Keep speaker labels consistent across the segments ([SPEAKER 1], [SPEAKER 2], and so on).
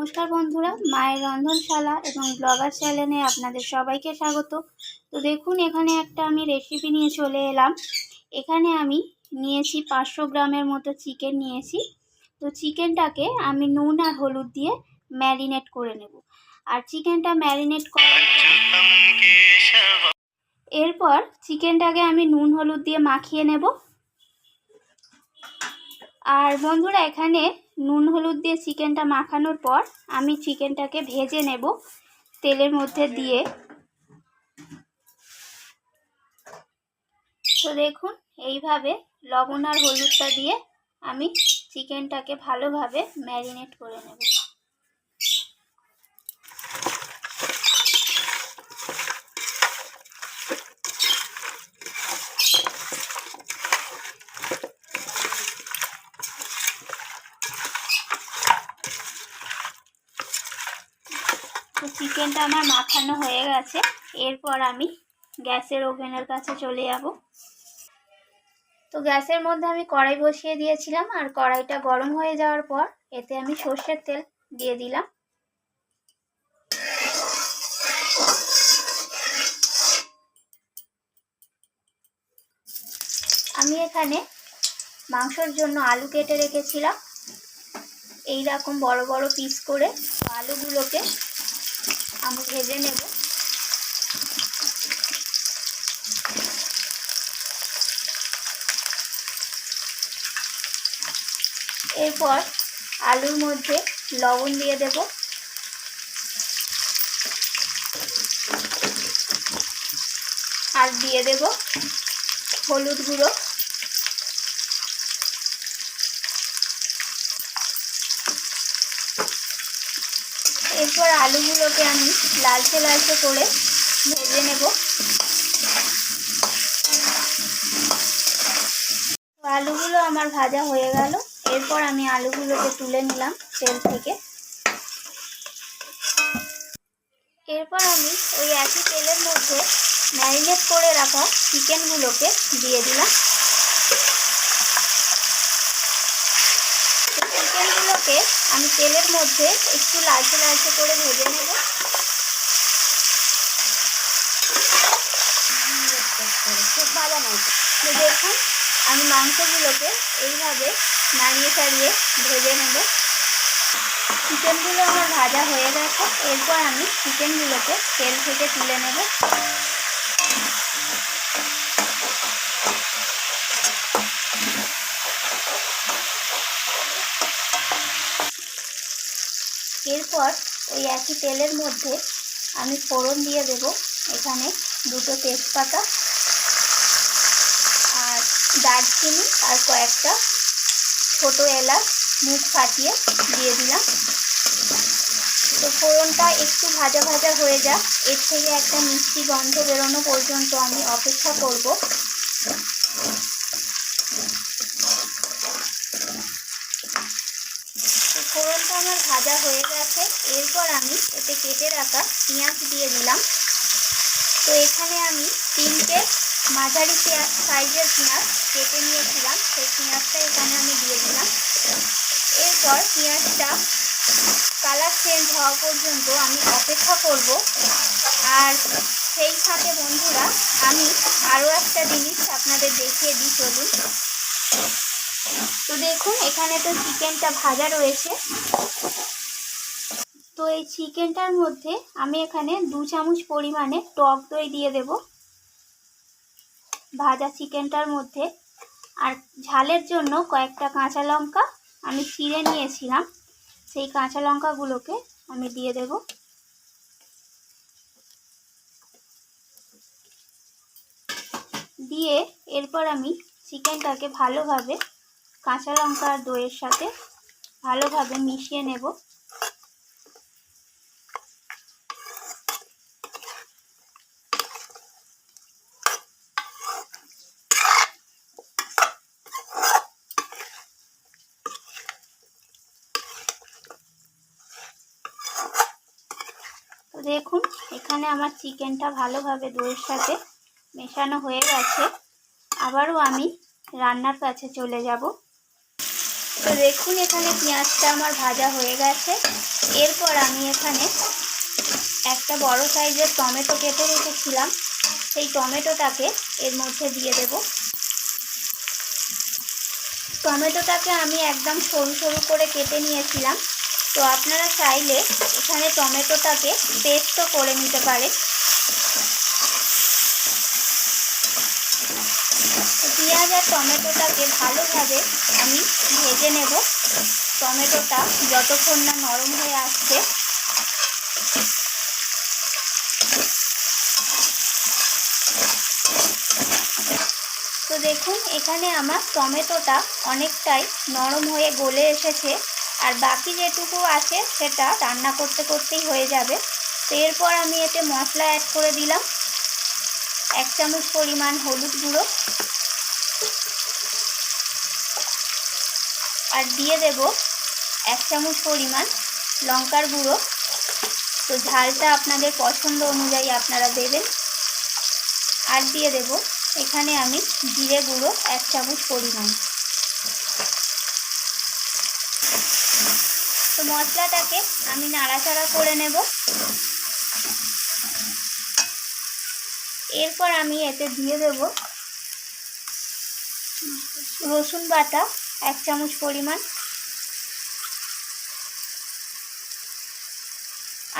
[SPEAKER 1] নমস্কার বন্ধুরা, মায়ের রন্ধনশালা এবং ব্লগার চ্যানেলে আপনাদের সবাইকে স্বাগত। তো দেখুন, এখানে একটা আমি রেসিপি নিয়ে চলে এলাম। এখানে আমি নিয়েছি পাঁচশো গ্রামের মতো চিকেন নিয়েছি। তো চিকেনটাকে আমি নুন আর হলুদ দিয়ে ম্যারিনেট করে নেব। আর চিকেনটা ম্যারিনেট করার এরপর চিকেনটাকে আমি নুন, হলুদ দিয়ে মাখিয়ে নেব। আর বন্ধুরা, এখানে নুন হলুদ দিয়ে চিকেনটা মাখানোর পর আমি চিকেনটাকে ভেজে নেব তেলের মধ্যে দিয়ে। তো দেখুন, এইভাবে লবণ আর হলুদটা দিয়ে আমি চিকেনটাকে ভালোভাবে ম্যারিনেট করে নেব। চিকেনটা আমার মাখানো হয়ে গেছে। এরপর আমি গ্যাসের ওভেনের কাছে চলে যাব। তো গ্যাসের মধ্যে আমি কড়াই বসিয়ে দিয়েছিলাম আর কড়াইটা গরম হয়ে যাওয়ার পর এতে আমি সর্ষের তেল দিয়ে দিলাম। আমি এখানে মাংসর জন্য আলু কেটে রেখেছিলাম। এই রকম বড় বড় পিস করে আলুগুলোকে আমি ভেজে নেব। এরপর আলুর মধ্যে লবণ দিয়ে দেব। আর দিয়ে দেব হলুদ গুঁড়ো। এরপর আলুগুলোকে আমি লালচে লালচে করে ভেজে নেব। আলুগুলো আমার ভাজা হয়ে গেল। এরপর আমি আলুগুলোকে তুলে নিলাম তেল থেকে। এরপর আমি ওই একই তেলের মধ্যে ম্যারিনেট করে রাখা চিকেনগুলোকে দিয়ে দিলাম চিকেনগুলোকে আমি তেলের মধ্যে একটু লালচে লালচে করে ভেজে নেব। তো দেখুন, আমি মাংসগুলোকে এইভাবে নাড়িয়ে চাড়িয়ে ভেজে নেব। চিকেনগুলো আমার ভাজা হয়ে গেছে। এরপর আমি চিকেনগুলোকে তেল থেকে তুলে নেব। এরপর ওই একই তেলের মধ্যে আমি ফোড়ন দিয়ে দেব। এখানে দুটো তেজপাতা আর দারচিনি আর কয়েকটা ছোট এলাচ মুখ ফাটিয়ে দিয়ে দিলাম। তো ফোড়নটা একটু ভাজা ভাজা হয়ে যাক। এর থেকে একটা মিষ্টি গন্ধ বেরোনো পর্যন্ত আমি অপেক্ষা করব তো ফোড়নটা আমার ভাজা হয়ে গেছে। এরপর আমি এতে কেটে রাখা পেঁয়াজ দিয়ে দিলাম। তো এখানে আমি তিনটে মাঝারি পেঁয়াজ সাইজের পেঁয়াজ কেটে নিয়েছিলাম। সেই পেঁয়াজটা এখানে আমি দিয়ে দিলাম। এরপর পেঁয়াজটা কালার চেঞ্জ হওয়া পর্যন্ত আমি অপেক্ষা করব। আর সেই সাথে বন্ধুরা, আমি আরও একটা জিনিস আপনাদের দেখিয়ে দিই, চলুন। তো দেখুন, এখানে তো চিকেনটা ভাজা রয়েছে। তো এই চিকেনটার মধ্যে আমি এখানে দু চামচ পরিমাণে টক দই দিয়ে দেব। ভাজা চিকেনটার মধ্যে। আর ঝালের জন্য কয়েকটা কাঁচা লঙ্কা আমি চিড়ে নিয়েছিলাম। সেই কাঁচা লঙ্কাগুলোকে আমি দিয়ে দেব। দিয়ে এরপর আমি চিকেনটাকে ভালোভাবে কাঁচা লঙ্কা আর দইয়ের সাথে ভালোভাবে মিশিয়ে নেব। দেখুন, এখানে আমার চিকেনটা ভালোভাবে দইয়ের সাথে মেশানো হয়ে গেছে। আবারও আমি রান্নার কাছে চলে যাব। তো দেখুন এখানে পেঁয়াজটা আমার ভাজা হয়ে গেছে। এরপর আমি এখানে একটা বড় সাইজের টমেটো কেটে রেখেছিলাম। সেই টমেটোটাকে এর মধ্যে দিয়ে দেব। টমেটোটাকে আমি একদম সরু সরু করে কেটে নিয়েছিলাম। তো আপনারা চাইলে এখানে টমেটোটাকে পেস্টও করে নিতে পারেন। পেঁয়াজ টমেটোটাকে ভালোভাবে আমি ভেজে নেব। টমেটোটা যতক্ষণ না নরম হয়ে আসছে, তো দেখুন, এখানে আমার টমেটোটা অনেকটাই নরম হয়ে গলে এসেছে। আর বাকি যেটুকু আছে, সেটা রান্না করতে করতেই হয়ে যাবে। তো এরপর আমি এতে মশলা অ্যাড করে দিলাম। এক চামচ পরিমাণ হলুদ গুঁড়ো। আর দিয়ে দেব এক চামচ পরিমাণ লঙ্কার গুঁড়ো। তো ঝালটা আপনাদের পছন্দ অনুযায়ী আপনারা দেবেন। আর দিয়ে দেব এখানে আমি জিরে গুঁড়ো এক চামচ পরিমাণ। তো মশলাটাকে আমি নাড়াচাড়া করে নেব। এরপর আমি এতে দিয়ে দেব রসুন বাটা। এক চামচ পরিমাণ।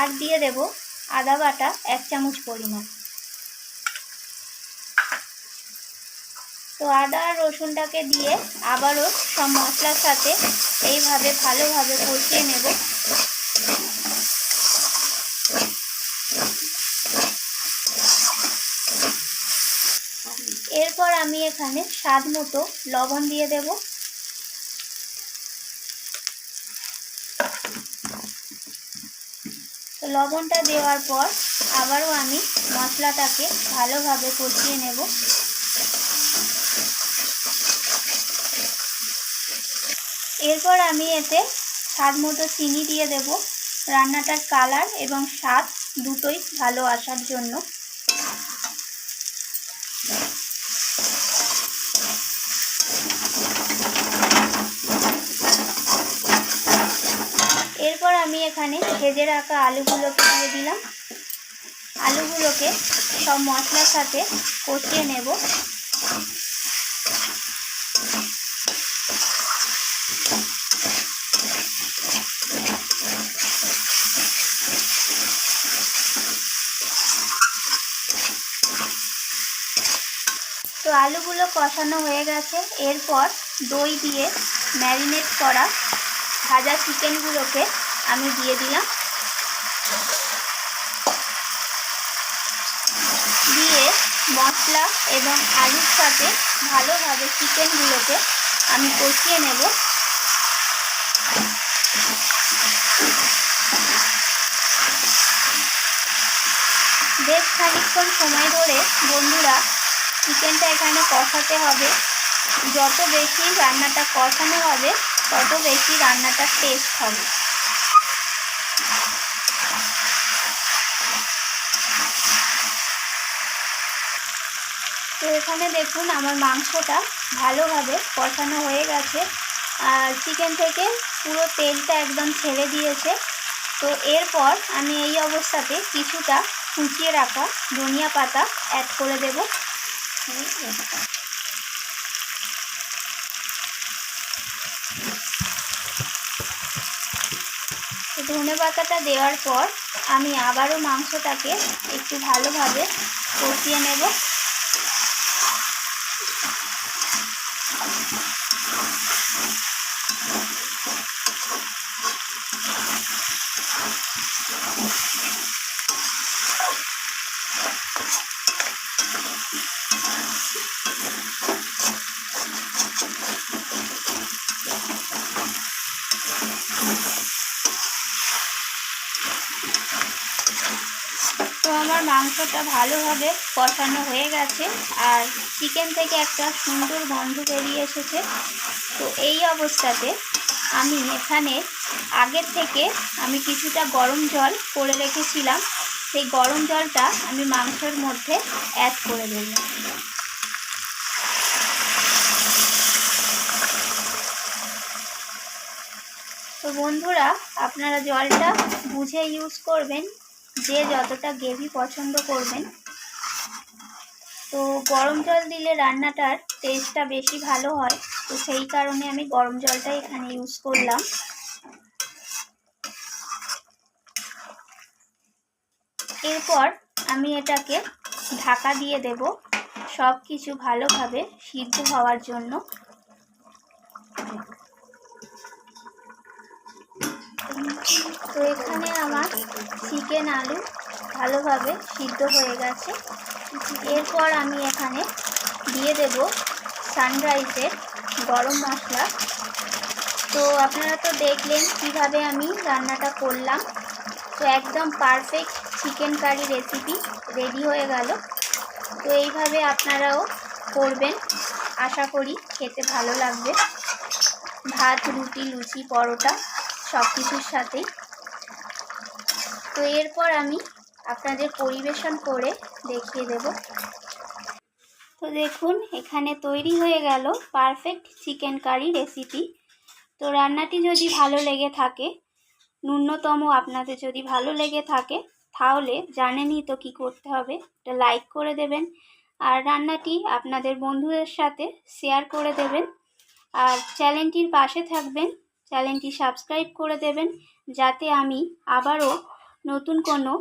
[SPEAKER 1] আর দিয়ে দেব আদা বাটা এক চামচ পরিমাণ। তো আদা আর রসুনটাকে দিয়ে আবারও সব মশলার সাথে এইভাবে ভালোভাবে কষিয়ে নেব। এরপর আমি এখানে স্বাদ মতো লবণ দিয়ে দেব। লবণটা দেওয়ার পর আবারও আমি মশলাটাকে ভালোভাবে কষিয়ে নেব। এরপর আমি এতে স্বাদ মতো চিনি দিয়ে দেব। রান্নাটার কালার এবং স্বাদ দুটোই ভালো আসার জন্য এরপর আমি এখানে ভেজে রাখা আলুগুলোকে দিয়ে দিলাম। আলুগুলোকে সব মশলার সাথে কষিয়ে নেব। তো আলুগুলো কষানো হয়ে গেছে। এরপর দই দিয়ে ম্যারিনেট করা ভাজা চিকেনগুলোকে আমি দিয়ে দিলাম। দিয়ে মশলা এবং আলুর সাথে ভালোভাবে চিকেনগুলোকে আমি কষিয়ে নেব। বেশ খানিক্ষণ সময় ধরে বন্ধুরা চিকেনটা এখানে কষাতে হবে। যত বেশি রান্নাটা কষানো হবে, তত বেশি রান্নাটার টেস্ট হবে। তো এখানে দেখুন আমার মাংসটা ভালোভাবে কষানো হয়ে গেছে। আর চিকেন থেকে পুরো তেলটা একদম ছেড়ে দিয়েছে। তো এরপর আমি এই অবস্থাতে কিছুটা কুচিয়ে রাখা ধনিয়া পাতা অ্যাড করে দেব। ধনে পাতাটা দেওয়ার পর আমি আবারও মাংসটাকে একটু ভালোভাবে কষিয়ে নেব তো আমার মাংসটা ভালোভাবে কষানো হয়ে গেছে আর চিকেন থেকে একটা সুন্দর গন্ধ বেরিয়ে এসেছে। তো এই অবস্থাতে আমি এখানে আগের থেকে আমি কিছুটা গরম জল করে রেখেছিলাম। সেই গরম জলটা আমি মাংসের মধ্যে অ্যাড করে দেব। তো বন্ধুরা, আপনারা জলটা বুঝে ইউজ করবেন। যে যতটা গ্রেভি পছন্দ করবেন। তো গরম জল দিলে রান্নাটার টেস্টটা বেশি ভালো হয়। তো সেই কারণে আমি গরম জলটা এখানে ইউজ করলাম। এরপর আমি এটাকে ঢাকা দিয়ে দেব। সব কিছু ভালোভাবে সিদ্ধ হওয়ার জন্য। তো এখানে আমার চিকেন আলু ভালোভাবে সিদ্ধ হয়ে গেছে। এরপর আমি এখানে দিয়ে দেব সানরাইজের গরম মশলা। তো আপনারা তো দেখলেন কীভাবে আমি রান্নাটা করলাম। তো একদম perfect chicken curry recipe ready হয়ে গেল। তো এইভাবে আপনারাও করবেন। আশা করি খেতে ভালো লাগবে। ভাত, রুটি, লুচি, পরোটা সব কিছুর সাথেই তো এরপর আমি আপনাদের পরিবেশন করে দেখিয়ে দেব। তো দেখুন, এখানে তৈরি হয়ে গেল পারফেক্ট চিকেন কারি রেসিপি তো রান্নাটি যদি ভালো লেগে থাকে, ন্যূনতম আপনাদের যদি ভালো লেগে থাকে, তাহলে জানেনই তো কি করতে হবে, এটা লাইক করে দেবেন। আর রান্নাটি আপনাদের বন্ধুদের সাথে শেয়ার করে দেবেন। আর চ্যানেলটির পাশে থাকবেন চ্যানেলটি সাবস্ক্রাইব করে দেবেন যাতে আমি আবারও নতুন কোনো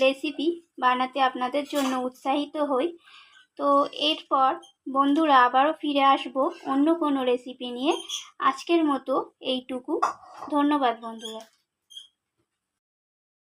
[SPEAKER 1] রেসিপি বানাতে আপনাদের জন্য উৎসাহিত হই। তো এরপর বন্ধুরা আবারও ফিরে আসব অন্য কোনো রেসিপি নিয়ে। আজকের মতো এইটুকু। ধন্যবাদ বন্ধুরা।